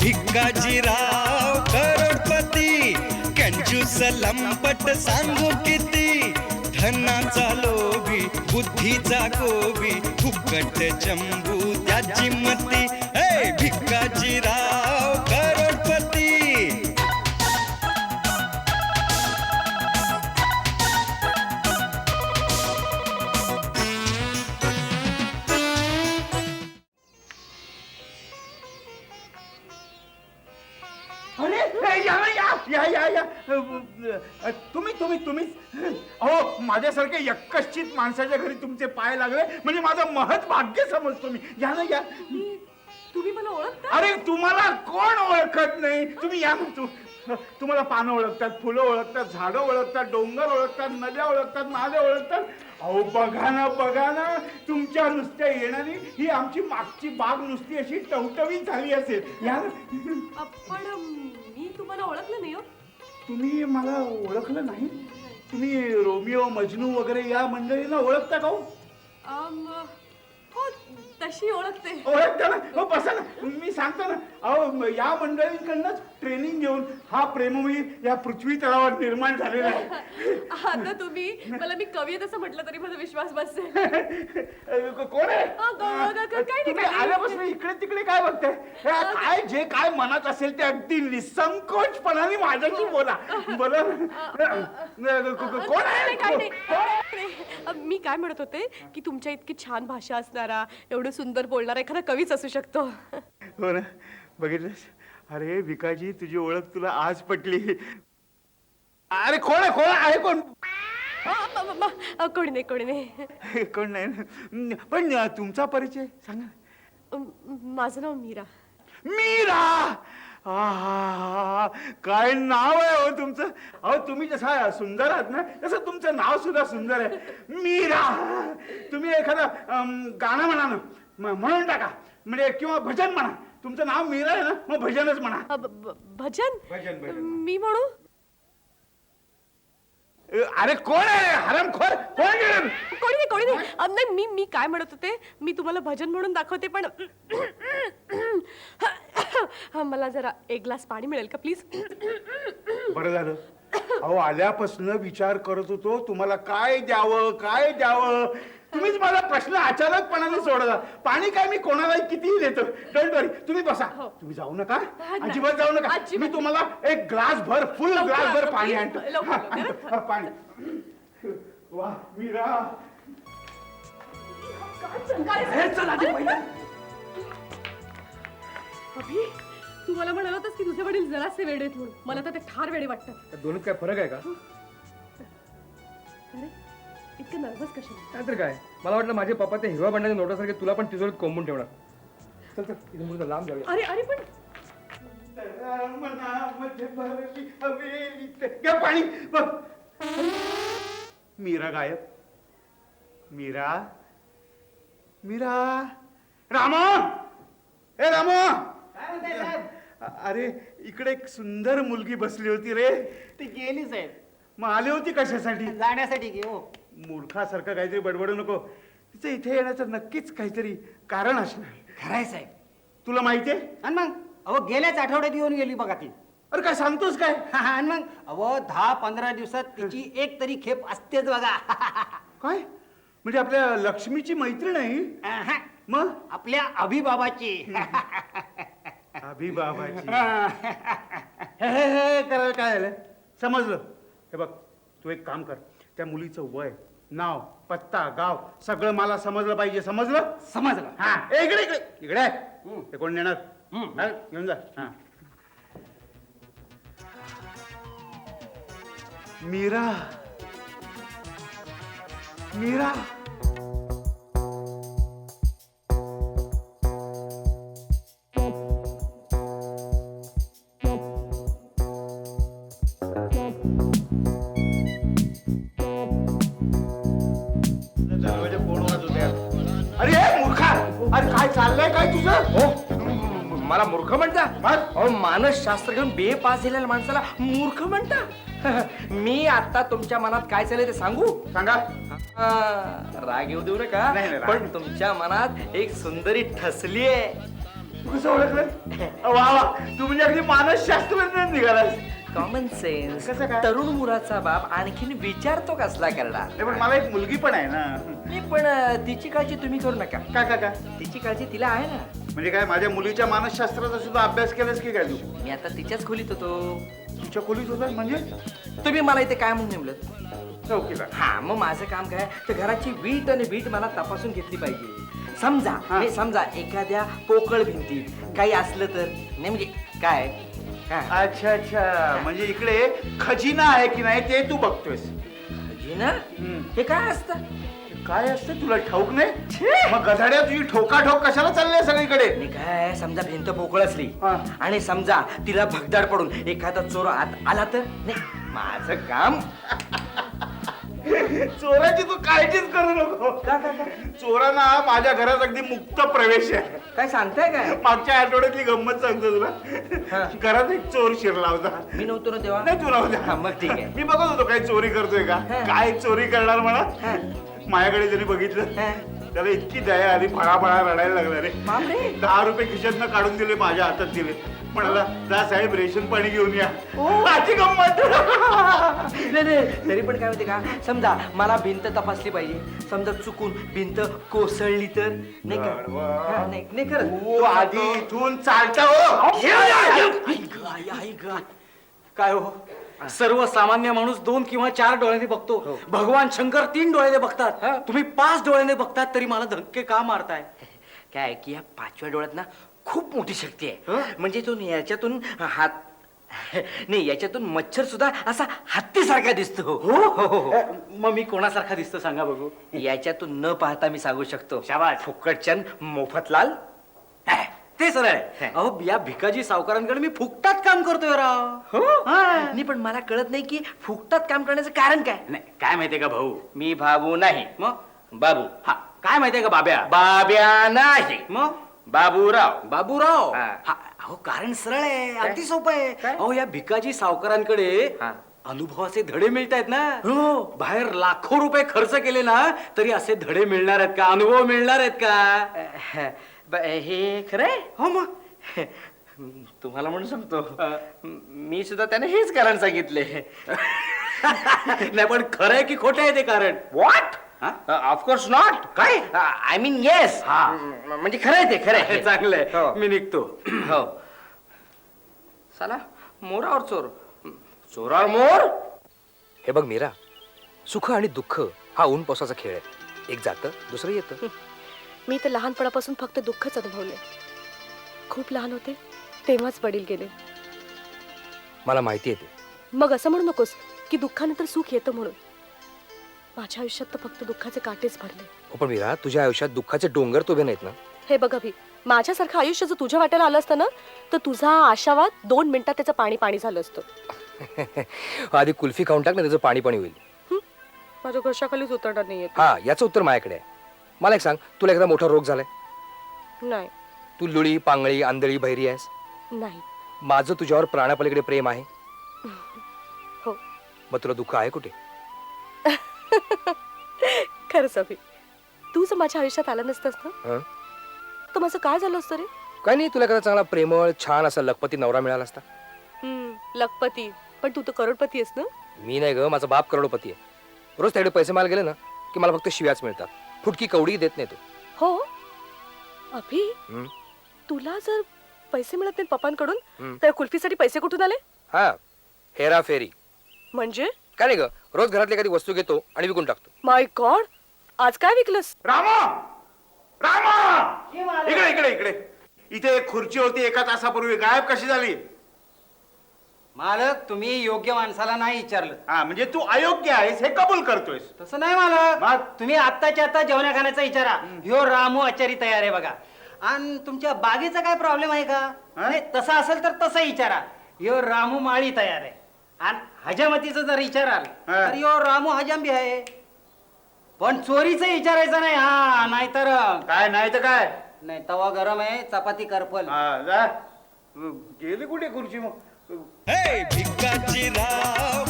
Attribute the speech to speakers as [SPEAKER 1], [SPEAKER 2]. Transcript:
[SPEAKER 1] भिकाजीराव करोडपती कंजूस लंपट सांगू किती? धनाचा लोभी बुद्धीचा गोबी फुकट चंबू त्याची मती. ए भिकाजीराव
[SPEAKER 2] या या या. अ, तुम्ही तुम्ही तुम्हीच. अहो माझ्यासारख्या यक्कश्चित माणसाच्या घरी तुमचे पाय लागले म्हणजे माझं महत् भाग्य समजतो मी. या ना या.
[SPEAKER 3] तुम्ही मला ओळखता?
[SPEAKER 2] अरे तुम्हाला कोण ओळखत नाही? तुम्ही या ना तू. तुम्हाला पानं ओळखतात फुलं ओळखतात झाडं ओळखतात डोंगर ओळखतात नद्या ओळखतात नाले ओळखतात. अहो बघा ना बघा ना. तुमच्या नुसत्या येण्याने ही आमची मागची बाग नुसती अशी टवटवीत झाली असेल. या ना.
[SPEAKER 3] पण अम, तुम्हाला ओळखलं नाही हो.
[SPEAKER 2] तुम्ही मला ओळखलं नाही? तुम्ही रोमिओ मजनू वगैरे या मंडळींना ओळखता का हो?
[SPEAKER 3] अम, हो तशी ओळखते.
[SPEAKER 2] ओळखता ना? हो बसा ना. मी सांगतो ना. अहो या मंडळींकडनंच ट्रेनिंग घेऊन हा प्रेमवीर या पृथ्वी तळावर निर्माण झालेला आहे.
[SPEAKER 3] आता तुम्ही मला मी कवी आहे तसं म्हटलं तरी माझा विश्वास बसेल.
[SPEAKER 2] को- कोण आहे?
[SPEAKER 3] अ, नाही,
[SPEAKER 2] तुम्ही
[SPEAKER 3] नाही.
[SPEAKER 2] आल्यापासून इकडे तिकडे काय बघताय? हे काय जे काय मनात असेल ते अगदी निसंकोचपणाने माझ्याशी बोला. बोला. कोण आहे?
[SPEAKER 3] नाही. अ, मी काय म्हणत होते? की तुमच्या इतकी छान भाषा असणारा एवढं सुंदर बोलणारा एखादा कवीच असू शकतो.
[SPEAKER 2] हो ना. बघितलंस? अरे विकाजी तुझी ओळख तुला आज पटली. अरे कोण आहे? कोण आहे? कोण?
[SPEAKER 3] कोणी नाही कोणी नाही.
[SPEAKER 2] कोण नाही ना. पण तुमचा परिचय सांगा
[SPEAKER 3] माझं नाव मीरा.
[SPEAKER 2] मीरा? आहा, काय नाव आहे हो तुमचं? अहो तुम्ही जसा सुंदर आहात ना तसं तुमचं नाव सुद्धा सुंदर आहे. मीरा! तुम्ही एखादं अम, गाणं म्हणा ना म- म्हणून टाका. म्हणजे किंवा भजन म्हणा. तुमचं नाव मीरा आहे ना? मग भजनच म्हणा.
[SPEAKER 3] अ, ब- ब- भजन?
[SPEAKER 2] भजन, भजन.
[SPEAKER 3] मी म्हणू?
[SPEAKER 2] अ, अरे कोण आहे? हरमखोर कोण आहे?
[SPEAKER 3] कोणी नाही कोणी नाही मी मी काय म्हणत होते? मी तुम्हाला भजन म्हणून दाखवते पण हा, मला जरा एक ग्लास पाणी मिळेल का प्लीज?
[SPEAKER 2] बरं झालं. अहो आल्यापासून विचार करत होतो तुम्हाला काय द्यावं काय द्यावं? तुम्हीच माझा प्रश्न अचानकपणाने सोडला पाणी काय मी कोणालाही कितीही देतो. डोंट वरी तुम्ही बसा. तुम्ही जाऊ नका.
[SPEAKER 3] नाही.
[SPEAKER 2] अजिबात जाऊ नका.
[SPEAKER 3] अजिबात
[SPEAKER 2] मी तुम्हाला एक ग्लास भर फुल
[SPEAKER 3] लवकर
[SPEAKER 2] ग्लास भर पाणी. आणतो.
[SPEAKER 3] लवकर,
[SPEAKER 2] हा,
[SPEAKER 3] लवकर.
[SPEAKER 2] हा, पाणी. वा मीरा. हे चल आधी पहिलं.
[SPEAKER 3] अभि तू मला म्हणाल होतास की तुझे वडील जरासे वेडे आहेत म्हणून. मला तर ते फार वेडे वाटतात.
[SPEAKER 4] दोन्हीत काय फरक आहे का?
[SPEAKER 3] अरे इतकं नर्वस कशाला?
[SPEAKER 4] नाहीतर काय. मला वाटलं माझे पप्पा ते हिरवा बंडाच्या नोटासारखे तुला पण तिजोरीत कोंबून ठेवणार. चल चल इथून पुढे लांब जाऊया
[SPEAKER 3] अरे अरे पण
[SPEAKER 2] मनामध्ये भरली हवेली ते- घ्या पाणी बघ. मीरा गायब. मीरा. मीरा. रामा! ए रामा! अरे इकडे एक सुंदर मुलगी बसली होती रे.
[SPEAKER 5] ती गेली साहेब.
[SPEAKER 2] मग आली होती कशासाठी?
[SPEAKER 5] जाण्यासाठी की हो.
[SPEAKER 2] मूर्खासारखं काहीतरी बडबडू नको. तिचं इथे येण्याचं नक्कीच काहीतरी कारण असणार.
[SPEAKER 5] खरंय साहेब.
[SPEAKER 2] तुला माहितीये
[SPEAKER 5] आणि मग? अहो गेल्याच आठवड्यात येऊन गेली बघा ती.
[SPEAKER 2] अरे काय सांगतोस काय?
[SPEAKER 5] आणि मग? अहो दहा पंधरा दिवसात तिची एक तरी खेप असतेच बघा.
[SPEAKER 2] काय? म्हणजे आपल्या लक्ष्मीची मैत्रीण आहे?
[SPEAKER 5] अहं.
[SPEAKER 2] मग?
[SPEAKER 5] आपल्या अभिबाबाची.
[SPEAKER 2] अभिबाबाची. हे हे हे करायला काय झालं समजलं. हे बघ तू एक काम कर. त्या मुलीचं वय नाव पत्ता गाव सगळं मला समजलं पाहिजे. समजलं?
[SPEAKER 5] समजलं.
[SPEAKER 2] हा. ए, इकडे इकडे. इकडे. ते कोण नेणार? हा, घेऊन जा. हा. मीरा. मीरा.
[SPEAKER 4] मला मूर्ख म्हणता? अहो मानसशास्त्र घेऊन बे पास झालेल्या माणसाला मूर्ख म्हणता? मी आता तुमच्या मनात काय चाललंय ते सांगू?
[SPEAKER 2] सांगा.
[SPEAKER 4] हा, राग येऊ देऊ नका.
[SPEAKER 2] नाही, नाही, राग
[SPEAKER 4] पण
[SPEAKER 2] नाही.
[SPEAKER 4] तुमच्या मनात एक सुंदरी ठसली आहे.
[SPEAKER 2] तू कसं ओळखलं? वा वा. तू म्हणजे अगदी मानसशास्त्रज्ञ निघालास.
[SPEAKER 4] कॉमन सेन्स
[SPEAKER 2] कसं काय?
[SPEAKER 4] तरुण मुलाचा बाप आणखीन विचारतो कसला करणार?
[SPEAKER 2] नाही, पण मला एक मुलगी पण आहे ना.
[SPEAKER 4] नाही पण अं, तिची काळजी तुम्ही करू नका.
[SPEAKER 2] का का का?
[SPEAKER 4] तिची काळजी तिला आहे ना.
[SPEAKER 2] म्हणजे काय माझ्या मुलीच्या मानसशास्त्राचा सुद्धा अभ्यास केलास की काय तू?
[SPEAKER 4] मी आता तिच्याच खोलीत होतो.
[SPEAKER 2] तुझ्या खोलीत होता? म्हणजे?
[SPEAKER 4] तुम्ही मला इथे काय म्हणून नेमलं
[SPEAKER 2] चौकीला
[SPEAKER 4] हा मग माझं काम काय? तर घराची वीट आणि वीट मला तपासून घेतली पाहिजे. समजा
[SPEAKER 2] हा.
[SPEAKER 4] समजा एखाद्या पोकळ भिंतीत काही असलं तर नाही म्हणजे काय? हा.
[SPEAKER 2] अच्छा अच्छा. म्हणजे इकडे खजिना आहे की नाही ते तू बघतोयस.
[SPEAKER 4] खजिना?
[SPEAKER 2] हम्म.
[SPEAKER 4] हे काय असतं?
[SPEAKER 2] काय असतं तुला ठाऊक नाही मग गधाड्या तुझी ठोकाठोक कशाला चालली सगळीकडे
[SPEAKER 4] आणि काय समजा भिंत पोकळ असली. आणि समजा तिला भगदाड पडून एखादा चोर आत आला तर नाही माझं काम
[SPEAKER 2] चोराची तू काळजीच करू नको
[SPEAKER 4] का का का?
[SPEAKER 2] चोरांना माझ्या घरात अगदी मुक्त प्रवेश आहे
[SPEAKER 4] काय सांगताय काय
[SPEAKER 2] मागच्या आठवड्यातली गंमत सांगतो. तुला घरात एक चोर शिरला होता
[SPEAKER 4] मी नव्हतो ना तेव्हा
[SPEAKER 2] नाही तू.
[SPEAKER 4] हा, मग ठीक आहे.
[SPEAKER 2] मी बघत होतो काय चोरी करतोय का. काय चोरी करणार म्हणा. माझ्याकडे जरी बघितलं
[SPEAKER 4] हा.
[SPEAKER 2] त्याला इतकी दया आली फळाफळा रडायला लागला रे
[SPEAKER 4] बापरे.
[SPEAKER 2] दहा रुपये खिशातनं काढून दिले माझ्या हातात दिले म्हणाला जा साहेब रेशन पाणी घेऊन या माझी गंमत
[SPEAKER 4] नाही नाही तरी पण काय होते का समजा मला भिंत तपासली पाहिजे समजा चुकून भिंत कोसळली तर नाही का. हा, नाही नाही खरं
[SPEAKER 2] तू आधी इथून चालता हो
[SPEAKER 5] आई ग, आई, आई ग. काय हो सर्वसामान्य माणूस दोन किंवा चार डोळ्याने बघतो. भगवान शंकर तीन डोळ्याने बघतात. तुम्ही पाच डोळ्याने बघतात तरी मला धक्के का मारताय?
[SPEAKER 4] काय की या पाचव्या डोळ्यात ना खूप मोठी शक्ती आहे. म्हणजे तो याच्यातून हात नाही याच्यातून मच्छर सुद्धा असा हत्तीसारखा दिसतो. हो हो, हो.
[SPEAKER 5] मग मी कोणासारखा दिसतो सांगा बघू.
[SPEAKER 4] याच्यातून न पाहता मी सांगू शकतो.
[SPEAKER 5] शाबास.
[SPEAKER 4] फुकटचंद मोफतलाल.
[SPEAKER 5] ते सरळ आहे. अहो या भिकाजी सावकारांकडे मी फुकटात काम करतोय राव.
[SPEAKER 4] हो?
[SPEAKER 5] हा.
[SPEAKER 4] नाही पण मला कळत नाही की फुकटात काम करण्याचं कारण काय?
[SPEAKER 5] नाही काय माहितीये का भाऊ?
[SPEAKER 4] मी भाऊ नाही.
[SPEAKER 5] मग?
[SPEAKER 4] बाबू.
[SPEAKER 5] हा. काय माहितीये का बाब्या?
[SPEAKER 4] बाब्या नाही.
[SPEAKER 5] मग?
[SPEAKER 4] बाबूराव.
[SPEAKER 5] बाबूराव?
[SPEAKER 4] हा.
[SPEAKER 5] हा, अहो कारण सरळ आहे. अगदी सोपं आहे.
[SPEAKER 4] काय?
[SPEAKER 5] अहो या भिकाजी सावकारांकडे
[SPEAKER 4] हा.
[SPEAKER 5] अनुभवाचे धडे मिळत आहेत ना?
[SPEAKER 4] हो.
[SPEAKER 5] बाहेर लाखो रुपये खर्च केले ना तरी असे धडे मिळणार आहेत का? अनुभव मिळणार आहेत का?
[SPEAKER 4] ब- हे खरंय
[SPEAKER 5] हो मग.
[SPEAKER 4] तुम्हाला म्हणू शकतो. मी सुद्धा त्याने हेच कारण सांगितले.
[SPEAKER 5] नाही पण खरं आहे की खोटं आहे ते कारण?
[SPEAKER 4] व्हॉट
[SPEAKER 5] हा?
[SPEAKER 4] ऑफकोर्स नॉट
[SPEAKER 5] काय?
[SPEAKER 4] आय मीन येस
[SPEAKER 5] हा.
[SPEAKER 4] म्हणजे खरं आहे ते खरं आहे.
[SPEAKER 5] चांगलंय.
[SPEAKER 4] हो.
[SPEAKER 5] मी निघतो.
[SPEAKER 4] हो. साला मोरावर चोर. चोरावर मोर?
[SPEAKER 6] हे बघ मीरा सुख आणि दुःख हा ऊन पावसाचा खेळ आहे. एक जातं दुसरं येतं.
[SPEAKER 3] मी तर लहानपणापासून फक्त दुःखच अनुभवले खूप लहान होते तेव्हाच वडील गेले.
[SPEAKER 6] मला माहिती आहे ते.
[SPEAKER 3] मग असं म्हणू नकोस की दुःखानंतर सुख येतं म्हणून. माझ्या आयुष्यात तर फक्त दुःखाचे काटेच भरले.
[SPEAKER 6] हो पण मीरा तुझ्या आयुष्यात दुःखाचे डोंगर तो उभे नाहीत ना?
[SPEAKER 3] हे बघ अभि माझ्यासारखं आयुष्य जर तुझ्या वाट्याला आलं असतं ना तर तुझा हा आशावाद दोन मिनिटात त्याचं पाणी पाणी झालं असतं.
[SPEAKER 6] आधी कुल्फी खाऊन टाक ना त्याचं पाणी पाणी होईल.
[SPEAKER 3] माझ्या घशाखालीच उतरणार नाहीये ते.
[SPEAKER 6] हा याचं उत्तर माझ्याकडे आहे. मला एक सांग तुला एकदा मोठा रोग झालाय?
[SPEAKER 3] नाही.
[SPEAKER 6] तू लुळी पांगळी आंधळी बहिरी आहेस?
[SPEAKER 3] नाही.
[SPEAKER 6] माझं तुझ्यावर प्राणापलीकडे प्रेम आहे.
[SPEAKER 3] हो.
[SPEAKER 6] मग तुला दुःख आहे कुठे?
[SPEAKER 3] खरंच अभि तू जर माझ्या आयुष्यात आला नसतास ना?
[SPEAKER 6] हं?
[SPEAKER 3] तर माझं काय झालं असतं रे?
[SPEAKER 6] काय नाही तुला एखादा चांगला प्रेमळ छान असा लखपती नवरा मिळाला असता.
[SPEAKER 3] हम्म, लखपती. पण तू तर करोडपती आहेस ना?
[SPEAKER 6] मी नाही ग माझा बाप करोडपती आहे. रोज त्याकडे पैसे माल गेले ना की मला फक्त शिव्याच मिळतात. फुटकी कवडी देत नाही तो.
[SPEAKER 3] हो? अभि
[SPEAKER 6] हं?
[SPEAKER 3] तुला जर पैसे मिळत नाहीत पप्पांकडून. तर कुल्फीसाठी पैसे कुठून आले?
[SPEAKER 6] हा हेरा फेरी
[SPEAKER 3] म्हणजे?
[SPEAKER 6] काय नाही ग रोज घरातली एखादी वस्तू घेतो आणि विकून टाकतो.
[SPEAKER 3] माय गॉड आज काय विकलंस?
[SPEAKER 2] रामा! रामा! इकडे इकडे इकडे. इथे एक खुर्ची होती एका तासापूर्वी गायब कशी झाली?
[SPEAKER 5] मालक तुम्ही योग्य माणसाला नाही विचारलं.
[SPEAKER 2] हा म्हणजे तू अयोग्य आहेस हे कबूल करतोयस.
[SPEAKER 5] तसं नाही मालक.
[SPEAKER 2] मग?
[SPEAKER 5] तुम्ही आत्ताच्या आता जेवणा खाण्याचा विचारा ह्यो रामू आचारी तयार आहे बघा. आणि तुमच्या बागेचा काय प्रॉब्लेम आहे का? नाही तसं असेल तर तसं विचारा ह्यो रामू माळी तयार आहे. आणि हजामतीचं जर विचाराल
[SPEAKER 2] हा.
[SPEAKER 5] तर ह्यो रामू हजांबी आहे. पण चोरीचं विचारायचं नाही. हा नाहीतर
[SPEAKER 2] काय नाही तर काय?
[SPEAKER 5] नाही तवा गरम आहे चपाती करपल.
[SPEAKER 2] हा, जा. गेली कुठे खुर्ची मग?
[SPEAKER 1] हे भिक्काची राव